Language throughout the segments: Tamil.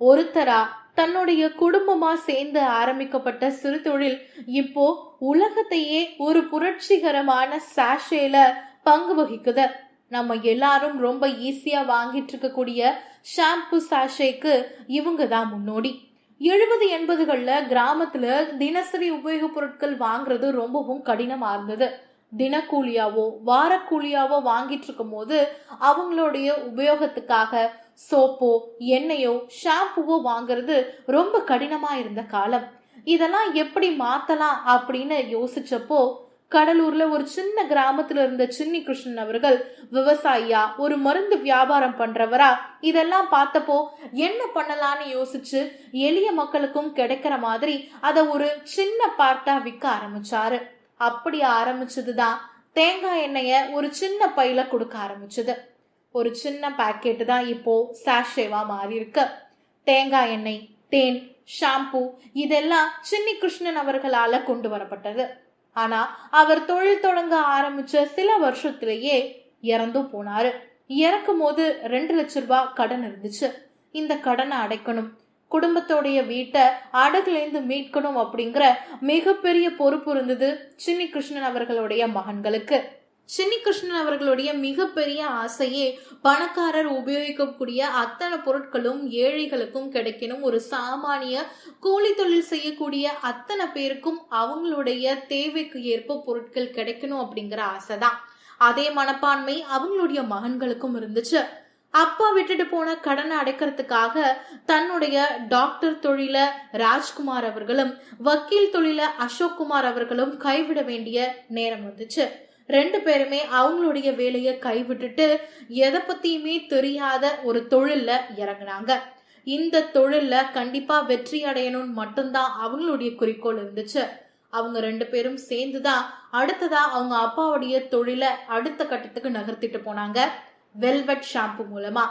ஒருத்தரா தன்னுடைய குடும்பமா சேர்ந்து ஆரம்பிக்கப்பட்ட சிறு தொழில் இப்போ உலகத்தையே ஒரு புரட்சிகரமான சாஷேல பங்கு வகிக்குது. நம்ம எல்லாரும் ரொம்ப ஈஸியா வாங்கிட்டு இருக்கக்கூடிய ஷாம்பு சாஷேக்கு இவங்க தான் முன்னோடி. எழுபது எண்பதுகள்ல கிராமத்துல தினசரி உபயோகப் பொருட்கள் வாங்குறது ரொம்பவும் கடினமா இருந்தது. தினக்கூலியாவோ வாரக்கூலியாவோ வாங்கிட்டு இருக்கும் போது அவங்களுடைய உபயோகத்துக்காக சோப்போ எண்ணெயோ ஷாம்புவோ வாங்குறது ரொம்ப கடினமா இருந்த காலம். இதெல்லாம் எப்படி மாத்தலாம் அப்படின்னு யோசிச்சப்போ கடலூர்ல ஒரு சின்ன கிராமத்துல இருந்த சின்னி கிருஷ்ணன் அவர்கள் விவசாயியா ஒரு மருந்து வியாபாரம் பண்றவரா இதெல்லாம் பார்த்தப்போ என்ன பண்ணலான்னு யோசிச்சு எளிய மக்களுக்கும் கிடைக்கிற மாதிரி அதை ஒரு சின்ன பார்ட்டா விற்க ஆரம்பிச்சாரு. அப்படி ஆரம்பிச்சதுதான் தேங்காய் எண்ணெய ஒரு சின்ன பையில கொடுக்க ஆரம்பிச்சது. ஒரு சின்ன பாக்கெட் தான் இப்போ சாஷேவா மாறி இருக்கு தேங்காய் எண்ணெய் தேன் ஷாம்பு இதெல்லாம் சின்னி கிருஷ்ணன் அவர்களால கொண்டு வரப்பட்டது. ஆனா அவர் தொழில் தொடங்க ஆரம்பிச்ச சில வருஷத்திலேயே இறந்தும் போனாரு. இறக்கும் போது ரெண்டு லட்ச ரூபாய் கடன் இருந்துச்சு. இந்த கடனை அடைக்கணும் குடும்பத்தோடைய வீட்டை அடகுலேருந்து மீட்கணும் அப்படிங்கிற மிகப்பெரிய பொறுப்பு இருந்தது சின்னி கிருஷ்ணன் அவர்களுடைய மகன்களுக்கு. சின்னி கிருஷ்ணன் அவர்களுடைய மிகப்பெரிய ஆசையே பணக்காரர் உபயோகிக்கக்கூடிய அத்தனை பொருட்களும் ஏழைகளுக்கும் கிடைக்கணும். ஒரு சாமானிய கூலி தொழில் செய்யக்கூடிய அத்தனை பேருக்கும் அவங்களுடைய தேவைக்கு ஏற்ப பொருட்கள் கிடைக்கணும் அப்படிங்கிற ஆசைதான். அதே மனப்பான்மை அவங்களுடைய மகன்களுக்கும் இருந்துச்சு. அப்பா விட்டுட்டு போன கடனை அடைக்கிறதுக்காக தன்னுடைய டாக்டர் தொழில ராஜ்குமார் அவர்களும் வக்கீல் தொழில அசோக் குமார் அவர்களும் கைவிட வேண்டிய நேரம் வந்துச்சு. ரெண்டு பேருமே அவங்களுடைய வேலையை கைவிட்டுட்டு எதை பத்தியுமே தெரியாத ஒரு தொழில்ல இறங்குனாங்க. இந்த தொழில்ல கண்டிப்பா வெற்றி அடையணும்னு மட்டும்தான் அவங்களுடைய குறிக்கோள் இருந்துச்சு. அவங்க ரெண்டு பேரும் சேர்ந்துதான் அடுத்ததா அவங்க அப்பாவுடைய தொழிலை அடுத்த கட்டத்துக்கு நகர்த்திட்டு போனாங்க. வெல்வெட் ஷாம்பு மூலமா.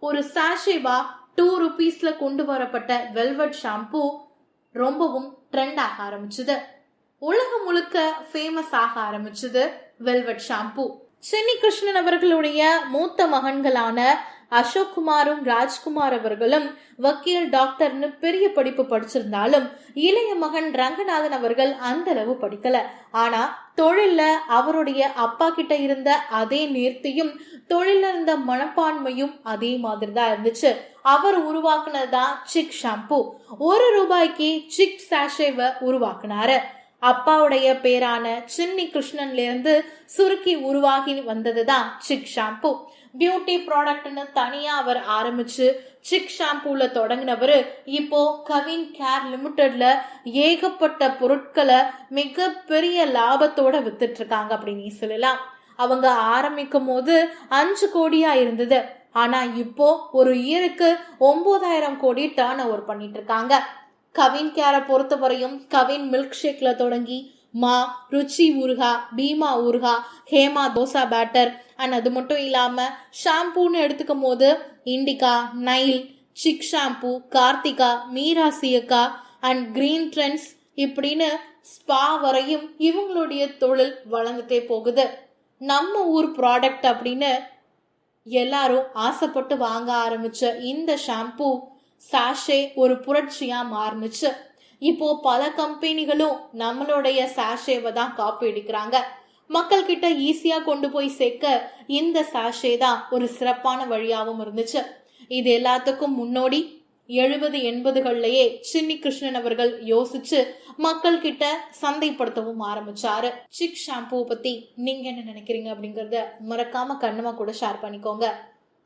ஒரு சாஷேவா டூ ருபீஸ்ல கொண்டு வரப்பட்ட வெல்வெட் ஷாம்பு ரொம்பவும் ட்ரெண்ட் ஆக ஆரம்பிச்சுது. உலகம் முழுக்க ஃபேமஸ் ஆக ஆரம்பிச்சது. வெல்வெட் ஷாம்பு சென்னி கிருஷ்ணன் அவர்களுடைய மூத்த மகன்களான அசோக் குமாரும் ராஜ்குமார் அவர்களும் வக்கீல் டாக்டர்னு பெரிய படிப்பு படிச்சிருந்தாலும் இளைய மகன் ரங்கநாதன் அவர்கள் அந்த அளவு படிக்கல. ஆனா தொழில்ல அவருடைய அப்பா கிட்ட இருந்த அதே நேர்த்தியும் தொழில இருந்த மனப்பான்மையும் அதே மாதிரி தான் இருந்துச்சு. அவர் உருவாக்குனதுதான் சிக் ஷாம்பு. ஒரு ரூபாய்க்கு சிக் சாஷேவை உருவாக்குனாரு. அப்பாவுடைய பேரான சின்னி கிருஷ்ணன்ல இருந்து சுருக்கி உருவாகி வந்ததுதான் சிக் ஷாம்பு. பியூட்டி ப்ராடக்ட்னு தனியா அவர் ஆரம்பிச்சு சிக் ஷாம்பூல தொடங்கினவர் இப்போ கவின் கேர் லிமிடெட்ல ஏகப்பட்ட பொருட்களை மிகப்பெரிய லாபத்தோடு லாபத்தோட வித்துட்டு இருக்காங்க அப்படின்னு சொல்லலாம். அவங்க ஆரம்பிக்கும் போது அஞ்சு கோடியா இருந்தது. ஆனா இப்போ ஒரு இயருக்கு ஒன்பதாயிரம் கோடி டேர்ன் ஓவர் பண்ணிட்டு இருக்காங்க கவின் கேரை பொறுத்தவரையும் கவின் மில்க் ஷேக்கில் தொடங்கி மா ருச்சி ஊறுகா பீமா ஊறுகா ஹேமா தோசா பேட்டர் அண்ட் அது மட்டும் இல்லாமல் ஷாம்பூன்னு எடுத்துக்கும் போது Indica Nyle Chik shampoo Karthika Meera Seeyakka and Green Trends இப்படின்னு ஸ்பா வரையும் இவங்களுடைய தொழில் வளர்ந்துட்டே போகுது. நம்ம ஊர் ப்ராடக்ட் அப்படின்னு எல்லாரும் ஆசைப்பட்டு வாங்க ஆரம்பிச்ச இந்த ஷாம்பூ சாஷே ஒரு புரட்சியா மாறுனுச்சு. இப்போ பல கம்பெனிகளும் நம்மளுடைய சாஷேவை தான் காப்பி அடிக்கிறாங்க. மக்கள் கிட்ட ஈஸியா கொண்டு போய் சேர்க்க இந்த சாஷே தான் ஒரு சிறப்பான வழியாகவும் இருந்துச்சு. இது எல்லாத்துக்கும் முன்னோடி எழுபது எண்பதுகள்லயே சின்னி கிருஷ்ணன் அவர்கள் யோசிச்சு மக்கள் கிட்ட சந்தைப்படுத்தவும் ஆரம்பிச்சாரு. சிக் ஷாம்பூ பத்தி நீங்க என்ன நினைக்கிறீங்க அப்படிங்கறத மறக்காம கண்ணமா கூட ஷேர் பண்ணிக்கோங்க.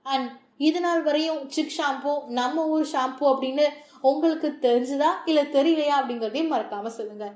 அண்ட் இது நாள் வரையும் சிக் ஷாம்பு நம்ம ஊர் ஷாம்பு அப்படின்னு உங்களுக்கு தெரிஞ்சுதா இல்லை தெரியலையா அப்படிங்கிறதையும் மறக்காம சொல்லுங்கள்